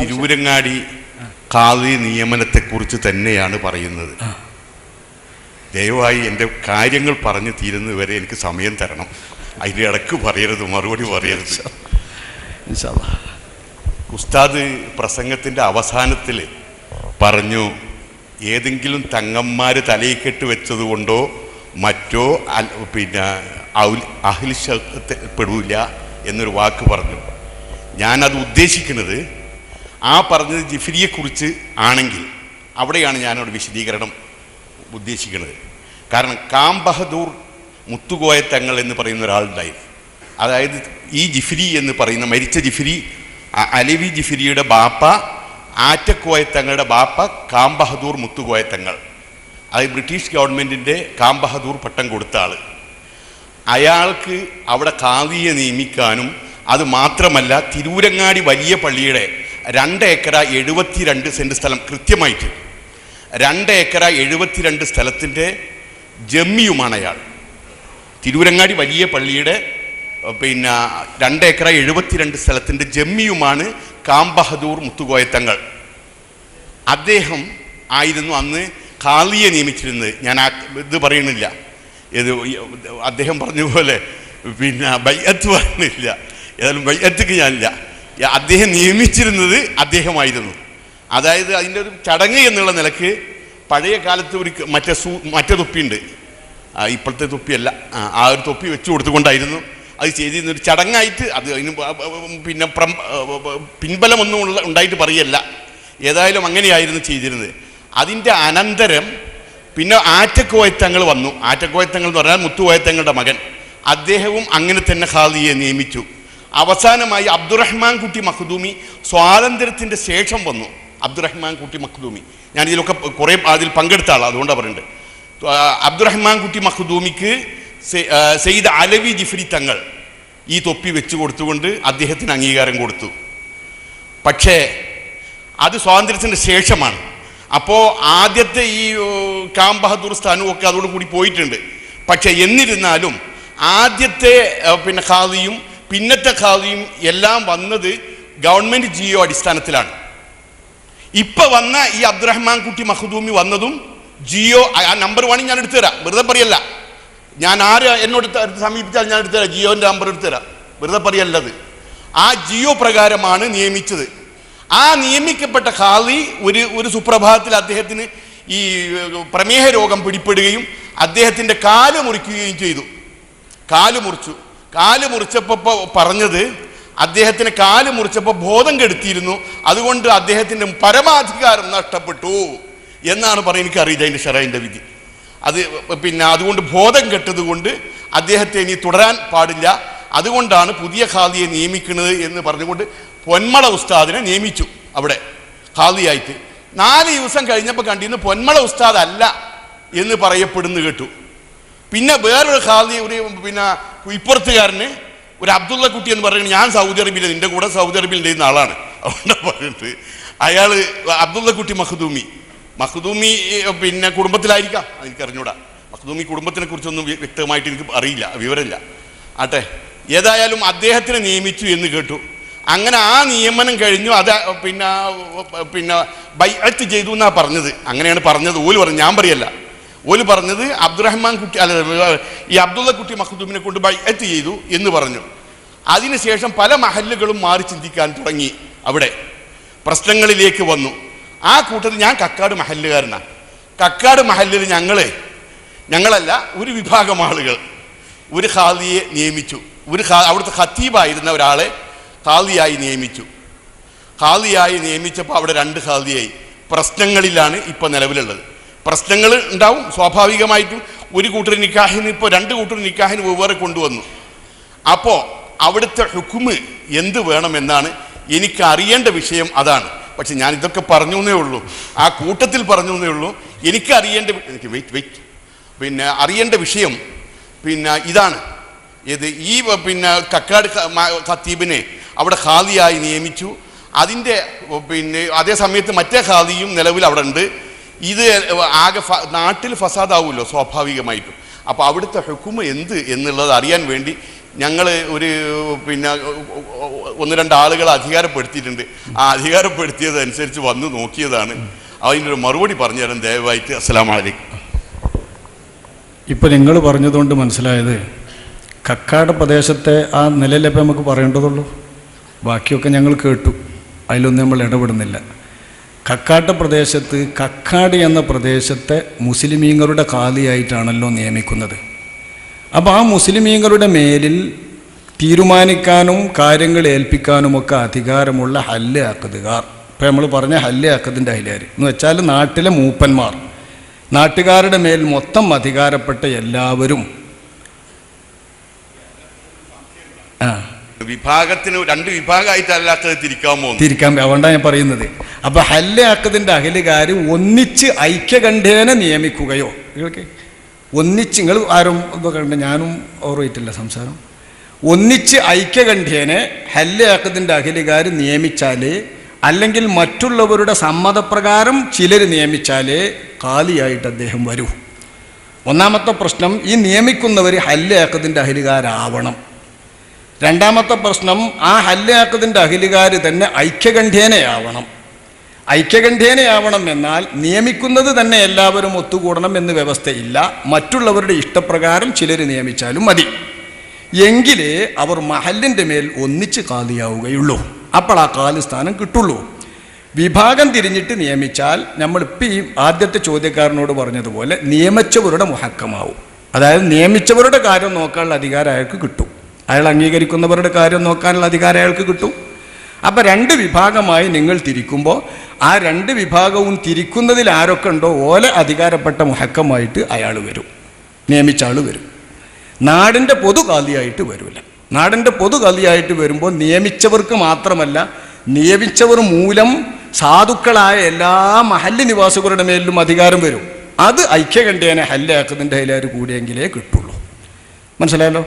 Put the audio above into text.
തിരൂരങ്ങാടി നിയമനത്തെ നിയമനത്തെക്കുറിച്ച് തന്നെയാണ് പറയുന്നത്. ദയവായി എന്റെ കാര്യങ്ങൾ പറഞ്ഞു തീരുന്നത് വരെ എനിക്ക് സമയം തരണം. അതിന്റെ ഇടയ്ക്ക് പറയരുത് മറുപടി പറയരുത്. ഉസ്താദ് പ്രസംഗത്തിന്റെ അവസാനത്തിൽ പറഞ്ഞു ഏതെങ്കിലും തങ്ങന്മാർ തലയിൽ കെട്ട് വെച്ചതുകൊണ്ടോ മറ്റോ അൽ- പിന്നെ പെടൂല എന്നൊരു വാക്ക് പറഞ്ഞു. ഞാനത് ഉദ്ദേശിക്കുന്നത് ആ പറഞ്ഞത് ജിഫിരിയെക്കുറിച്ച് ആണെങ്കിൽ അവിടെയാണ് ഞാനവിടെ വിശദീകരണം ഉദ്ദേശിക്കുന്നത്. കാരണം കാം ബഹദൂർ മുത്തുകോയ തങ്ങൾ എന്ന് പറയുന്ന ഒരാളുണ്ടായി. അതായത് ഈ ജിഫിരി എന്ന് പറയുന്ന മരിച്ച ജിഫിരി അലവി ജിഫിരിയുടെ ബാപ്പ ആറ്റക്കോയ തങ്ങളുടെ ബാപ്പ കാം ബഹദൂർ മുത്തുകോയ തങ്ങൾ. അത് ബ്രിട്ടീഷ് ഗവൺമെന്റിന്റെ കാം ബഹദൂർ പട്ടം കൊടുത്ത ആൾ അയാൾക്ക് അവിടെ കാവിയെ നിയമിക്കാനും അത് മാത്രമല്ല തിരൂരങ്ങാടി വലിയ പള്ളിയുടെ രണ്ട് ഏക്കറ എഴുപത്തിരണ്ട് സെന്റ് സ്ഥലം കൃത്യമായിട്ട്. രണ്ട് ഏക്കറ എഴുപത്തിരണ്ട് സ്ഥലത്തിന്റെ ജമ്മിയുമാണ് അയാൾ. തിരൂരങ്ങാടി വലിയ പള്ളിയുടെ പിന്നെ രണ്ട് ഏക്കറ എഴുപത്തിരണ്ട് സ്ഥലത്തിന്റെ ജമ്മിയുമാണ് കാം ബഹദൂർ മുത്തുകോയത്തങ്ങൾ അദ്ദേഹം ആയിരുന്നു അന്ന് കാളിയെ നിയമിച്ചിരുന്നത്. ഞാൻ ആ ഇത് പറയുന്നില്ല. ഇത് അദ്ദേഹം പറഞ്ഞ പോലെ പിന്നെ ബയ്യത്ത് പറയുന്നില്ല ഏതായാലും ബയ്യത്തേക്ക് ഞാനില്ല. അദ്ദേഹം നിയമിച്ചിരുന്നത് അദ്ദേഹമായിരുന്നു. അതായത് അതിന്റെ ഒരു ചടങ്ങ് എന്നുള്ള നിലയ്ക്ക് പഴയ കാലത്ത് ഒരു മറ്റേ സൂ മറ്റേ തൊപ്പിയുണ്ട്. ഇപ്പോഴത്തെ തൊപ്പിയല്ല. ആ, ഒരു തൊപ്പി വെച്ചു കൊടുത്തുകൊണ്ടായിരുന്നു അത് ചെയ്തിരുന്ന ഒരു ചടങ്ങായിട്ട് അത് അതിന് പിന്നെ പിൻബലമൊന്നും ഉള്ള ഉണ്ടായിട്ട് പറയല്ല. ഏതായാലും അങ്ങനെയായിരുന്നു ചെയ്തിരുന്നത്. അതിന്റെ അനന്തരം പിന്നെ ആറ്റക്കോയത്തങ്ങൾ വന്നു. ആറ്റക്കോയത്തങ്ങൾ എന്ന് പറഞ്ഞാൽ മുത്തുകോയത്തങ്ങളുടെ മകൻ. അദ്ദേഹവും അങ്ങനെ തന്നെ ഖാദിയെ നിയമിച്ചു. അവസാനമായി അബ്ദുറഹ്മാൻ കുട്ടി മഖ്ദൂമി സ്വാതന്ത്ര്യത്തിന്റെ ശേഷം വന്നു. അബ്ദുറഹ്മാൻ കുട്ടി മഖ്ദൂമി. ഞാൻ ഇതിലൊക്കെ കുറേ അതിൽ പങ്കെടുത്ത ആളാണ് അതുകൊണ്ടാണ് പറയുന്നത് അബ്ദുറഹ്മാൻ കുട്ടി മഖ്ദൂമിക്ക് സെയ്ദ് അലവി ജിഫ്രി തങ്ങൾ ഈ തൊപ്പി വെച്ച് കൊടുത്തുകൊണ്ട് അദ്ദേഹത്തിന് അംഗീകാരം കൊടുത്തു. പക്ഷേ അത് സ്വാതന്ത്ര്യത്തിന്റെ ശേഷമാണ്. അപ്പോൾ ആദ്യത്തെ ഈ കാം ബഹദൂർ സ്ഥാനവും ഒക്കെ അതോട് കൂടി പോയിട്ടുണ്ട്. പക്ഷേ എന്നിരുന്നാലും ആദ്യത്തെ പിന്നെ ഖാദിയും പിന്നത്തെ ഖാദിയും എല്ലാം വന്നത് ഗവൺമെന്റ് ജിയോ അടിസ്ഥാനത്തിലാണ്. ഇപ്പൊ വന്ന ഈ അബ്ദുറഹ്മാൻ കുട്ടി മഖ്ദൂമി വന്നതും ജിയോ നമ്പർ വേണമെങ്കിൽ ഞാൻ എടുത്തു തരാം. വെറുതെ പറയല്ല. ഞാൻ ആര് എന്നോട് സമീപിച്ചാൽ ഞാൻ എടുത്തു തരാം. ജിയോന്റെ നമ്പർ എടുത്തു തരാം. വെറുതെ പറയല്ലത്. ആ ജിയോ പ്രകാരമാണ് നിയമിച്ചത്. ആ നിയമിക്കപ്പെട്ട ഖാദി ഒരു ഒരു സുപ്രഭാതത്തിൽ അദ്ദേഹത്തിന് ഈ പ്രമേഹ രോഗം പിടിപ്പെടുകയും അദ്ദേഹത്തിന്റെ കാൽ മുറിക്കുകയും ചെയ്തു. കാൽ മുറിച്ചു. കാൽ മുറിച്ചപ്പോൾ പറഞ്ഞത് അദ്ദേഹത്തിന് കാൽ മുറിച്ചപ്പോൾ ബോധം കെടുത്തിയിരുന്നു. അതുകൊണ്ട് അദ്ദേഹത്തിന്റെ പരമാധികാരം നഷ്ടപ്പെട്ടു എന്നാണ് പറയുന്നത്. എനിക്കറിയില്ല അതിന്റെ ഷെറൈന്റെ വിധി. അത് പിന്നെ അതുകൊണ്ട് ബോധം കെട്ടത് കൊണ്ട് അദ്ദേഹത്തെ ഇനി തുടരാൻ പാടില്ല. അതുകൊണ്ടാണ് പുതിയ ഖാദിയെ നിയമിക്കുന്നത് എന്ന് പറഞ്ഞുകൊണ്ട് പൊന്മള ഉസ്താദിനെ നിയമിച്ചു അവിടെ ഖാദിയായിട്ട്. നാല് ദിവസം കഴിഞ്ഞപ്പോൾ കണ്ടിരുന്നു പൊന്മള ഉസ്താദ് അല്ല എന്ന് പറയപ്പെടുന്നു കേട്ടു. പിന്നെ വേറൊരു ഖാദി ഒരു പിന്നെ ഇപ്പുറത്തുകാരന് ഒരു അബ്ദുള്ള കുട്ടി എന്ന് പറയുന്നത് ഞാൻ സൗദി അറേബ്യയിൽ നിന്റെ കൂടെ സൗദി അറേബ്യയിൽ ഉണ്ടായിരുന്ന ആളാണ്. അതുകൊണ്ടാണ് പറഞ്ഞിട്ട് അയാൾ അബ്ദുള്ള കുട്ടി മഖ്ദൂമി. മഖ്ദൂമി പിന്നെ കുടുംബത്തിലായിരിക്കാം. എനിക്ക് അറിഞ്ഞൂടാ. മഖ്ദൂമി കുടുംബത്തിനെ കുറിച്ചൊന്നും വ്യക്തമായിട്ട് എനിക്ക് അറിയില്ല വിവരമില്ല. ആട്ടെ ഏതായാലും അദ്ദേഹത്തിനെ നിയമിച്ചു എന്ന് കേട്ടു. അങ്ങനെ ആ നിയമനം കഴിഞ്ഞു. അത് പിന്നെ പിന്നെ ബൈഅത്ത് ചെയ്തു എന്നാണ് പറഞ്ഞത്. അങ്ങനെയാണ് പറഞ്ഞത്. ഓൽ പറഞ്ഞു ഞാൻ പറയല്ല. ഓൽ പറഞ്ഞത് അബ്ദുറഹ്മാൻ കുട്ടി അല്ല ഈ അബ്ദുള്ള കുട്ടി മഖ്ദൂമിനെ കൊണ്ട് ബൈഅത്ത് ചെയ്തു എന്ന് പറഞ്ഞു. അതിനുശേഷം പല മഹല്ലുകളും മാറി ചിന്തിക്കാൻ തുടങ്ങി അവിടെ. പ്രശ്നങ്ങളിലേക്ക് വന്നു. ആ കൂട്ടത്തിൽ ഞാൻ കക്കാട് മഹല്ലുകാരനാണ് കക്കാട് മഹല്ലിൽ ഞങ്ങളെ ഞങ്ങളല്ല ഒരു വിഭാഗം ആളുകൾ. ഒരു ഖാദിയെ നിയമിച്ചു. ഒരു അവിടുത്തെ ഖത്തീബായിരുന്ന ഒരാളെ ഖാദിയായി നിയമിച്ചു. ഖാദിയായി നിയമിച്ചപ്പോൾ അവിടെ രണ്ട് ഖാദിയായി. പ്രശ്നങ്ങളിലാണ് ഇപ്പോൾ നിലവിലുള്ളത്. പ്രശ്നങ്ങൾ ഉണ്ടാവും സ്വാഭാവികമായിട്ടും ഒരു കൂട്ടർ നിക്കാഹിന് ഇപ്പോൾ രണ്ട് കൂട്ടർ നിക്കാഹിന് വെവ്വേറെ കൊണ്ടുവന്നു. അപ്പോൾ അവിടുത്തെ ഹുക്കുമ് എന്ത് വേണമെന്നാണ് എനിക്ക് അറിയേണ്ട വിഷയം അതാണ്. പക്ഷെ ഞാൻ ഇതൊക്കെ പറഞ്ഞു എന്നേ ഉള്ളൂ. ആ കൂട്ടത്തിൽ പറഞ്ഞു എന്നേ ഉള്ളൂ. എനിക്ക് അറിയേണ്ട എനിക്ക് വെയിറ്റ് വെയിറ്റ്. പിന്നെ അറിയേണ്ട വിഷയം പിന്നെ ഇതാണ്. ഇത് ഈ പിന്നെ കക്കാട് ഖത്തീബിനെ അവിടെ ഖാദിയായി നിയമിച്ചു. അതിന്റെ പിന്നെ അതേ സമയത്ത് മറ്റേ ഖാദിയും നിലവിൽ അവിടെ ഉണ്ട്. ഇത് ആകെ നാട്ടിൽ ഫസാദാവുമല്ലോ സ്വാഭാവികമായിട്ടും. അപ്പോൾ അവിടുത്തെ ഹുക്കുമ എന്ത് എന്നുള്ളത് അറിയാൻ വേണ്ടി ഞങ്ങൾ ഒരു പിന്നെ ഒന്ന് രണ്ട് ആളുകളെ അധികാരപ്പെടുത്തിയിട്ടുണ്ട്. ആ അധികാരപ്പെടുത്തിയതനുസരിച്ച് വന്ന് നോക്കിയതാണ്. അതിന്റെ ഒരു മറുപടി പറഞ്ഞു തരാൻ ദയവായിട്ട് അലൈക്കും. ഇപ്പം നിങ്ങൾ പറഞ്ഞതുകൊണ്ട് മനസ്സിലായത് കക്കാട് പ്രദേശത്തെ ആ നിലയിലപ്പം നമുക്ക് പറയേണ്ടതുള്ളൂ. ബാക്കിയൊക്കെ ഞങ്ങൾ കേട്ടു. അതിലൊന്നും നമ്മൾ ഇടപെടുന്നില്ല. കക്കാട്ട് പ്രദേശത്ത് കക്കാട് എന്ന പ്രദേശത്തെ മുസ്ലിമീങ്ങളുടെ കാലിയായിട്ടാണല്ലോ നിയമിക്കുന്നത്. അപ്പോൾ ആ മുസ്ലിമീങ്ങളുടെ മേലിൽ തീരുമാനിക്കാനും കാര്യങ്ങൾ ഏൽപ്പിക്കാനുമൊക്കെ അധികാരമുള്ള ഹല്ല് അക്കതുകാർ ഇപ്പം നമ്മൾ പറഞ്ഞ ഹല്ല് അക്കതിന്റെ അഹിലാർ എന്ന് വെച്ചാൽ നാട്ടിലെ മൂപ്പന്മാർ. നാട്ടുകാരുടെ മേൽ മൊത്തം അധികാരപ്പെട്ട എല്ലാവരും ആ. വിഭാഗത്തിന് രണ്ട് വിഭാഗമായിട്ടല്ലാത്തത് തിരിക്കാൻ പോകും തിരിക്കാൻ അതുകൊണ്ടാണ് ഞാൻ പറയുന്നത്. അപ്പൊ ഹല്ല് അക്കതിന്റെ അഖിലുകാർ ഒന്നിച്ച് ഐക്യകണ്ഠേന നിയമിക്കുകയോ. നിങ്ങൾക്ക് ഒന്നിച്ച് നിങ്ങൾ ആരും ഇതൊക്കെ കണ്ട ഞാനും ഓർമ്മയിട്ടില്ല സംസാരം. ഒന്നിച്ച് ഐക്യകണ്ഠേനെ ഹല്ല് അക്കതിന്റെ അഖിലുകാർ നിയമിച്ചാൽ അല്ലെങ്കിൽ മറ്റുള്ളവരുടെ സമ്മതപ്രകാരം ചിലർ നിയമിച്ചാലേ കാലിയായിട്ട് അദ്ദേഹം വരൂ. ഒന്നാമത്തെ പ്രശ്നം ഈ നിയമിക്കുന്നവർ ഹല്ല് അക്കതിന്റെ അഖിലുകാരാവണം. രണ്ടാമത്തെ പ്രശ്നം ആ ഹല്ലാക്കതിന്റെ അഖിലുകാർ തന്നെ ഐക്യകണ്ഠേനയാവണം ഐക്യകണ്ഠേനയാവണം എന്നാൽ നിയമിക്കുന്നത് തന്നെ എല്ലാവരും ഒത്തുകൂടണം എന്ന് വ്യവസ്ഥയില്ല. മറ്റുള്ളവരുടെ ഇഷ്ടപ്രകാരം ചിലർ നിയമിച്ചാലും മതി. എങ്കിലേ അവർ മഹലിന്റെ മേൽ ഒന്നിച്ച് കാലിയാവുകയുള്ളൂ. അപ്പോൾ ആ കാൽ സ്ഥാനം കിട്ടുള്ളൂ. വിഭാഗം തിരിഞ്ഞിട്ട് നിയമിച്ചാൽ നമ്മളിപ്പോൾ ഈ ആദ്യത്തെ ചോദ്യക്കാരനോട് പറഞ്ഞതുപോലെ നിയമിച്ചവരുടെ മുഹക്കമാവും. അതായത് നിയമിച്ചവരുടെ കാര്യം നോക്കാനുള്ള അധികാരം അയാൾക്ക് കിട്ടും. അയാൾ അംഗീകരിക്കുന്നവരുടെ കാര്യം നോക്കാനുള്ള അധികാരം അയാൾക്ക് കിട്ടും. അപ്പം രണ്ട് വിഭാഗമായി നിങ്ങൾ തിരിക്കുമ്പോൾ ആ രണ്ട് വിഭാഗവും തിരിക്കുന്നതിൽ ആരൊക്കെ ഉണ്ടോ ഓലെ അധികാരപ്പെട്ട മുഹക്കമായിട്ട് അയാൾ വരും. നിയമിച്ച ആൾ വരും. നാടിന്റെ പൊതു കാലിയായിട്ട് വരില്ല നാടിന്റെ പൊതു കാലിയായിട്ട് വരുമ്പോൾ നിയമിച്ചവർക്ക് മാത്രമല്ല നിയമിച്ചവർ മൂലം സാധുക്കളായ എല്ലാ മഹല്ല് നിവാസികളുടെ മേലിലും അധികാരം വരും. അത് ഐക്യകണ്ഠേനെ ഹല്ലാക്കുന്നതിന്റെ ഹൈലാർ കൂടിയെങ്കിലേ കിട്ടുള്ളൂ. മനസ്സിലായല്ലോ?